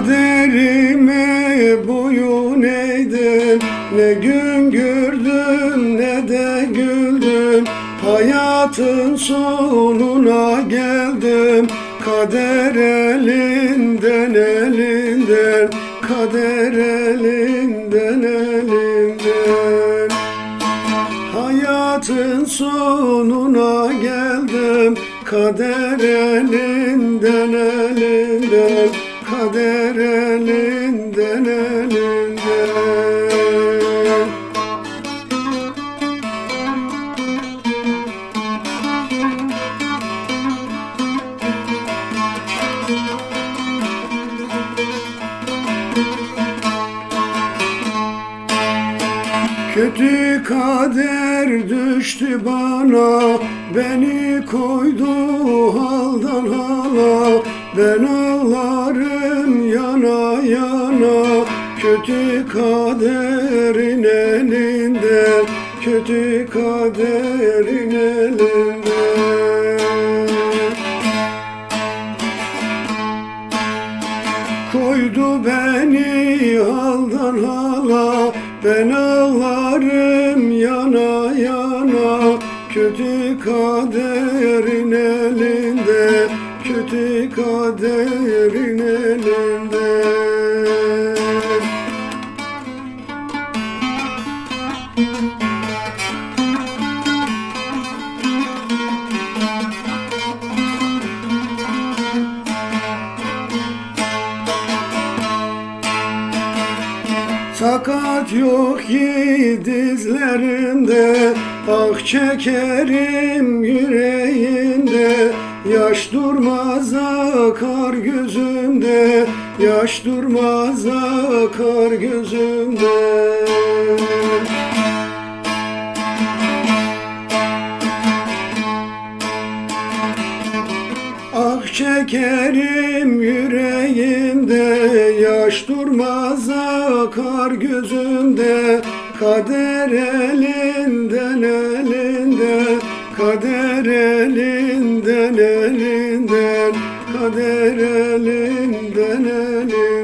Kaderime boyun eğdim Ne gün güldüm ne de güldüm Hayatın sonuna geldim Kader elinden elinden Kader elinden elinden. Hayatın sonuna geldim Kader elinden elinden Kader elinden elinden Kötü kader düştü bana Beni koydu haldan hala. Ben ağlarım Kötü kaderin elinden Kötü kaderin elinden Koydu beni haldan hala Ben ağlarım yana yana. Kötü kaderin elinde Kötü kaderin elinde Sakat yok ki dizlerinde Ah çekerim yüreğinde. Yaş durmaz akar gözümde Yaş durmaz akar gözümde çekerim yüreğimde Yaş durmaz akar gözümde. Kader elinden elinden Kader elinden elinden Kader elinden elinden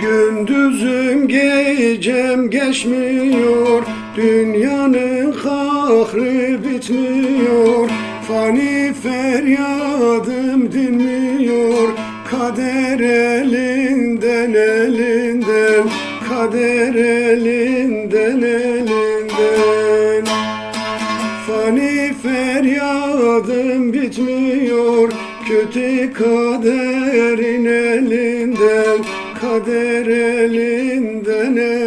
Gündüzüm gecem geçmiyor. Dünyanın kahrı bitmiyor. Fani feryadım dinmiyor. Kader elinden elinden. Kader elinden elinden. Fani feryadım bitmiyor. Kötü kaderin elinden Kader elinden elinden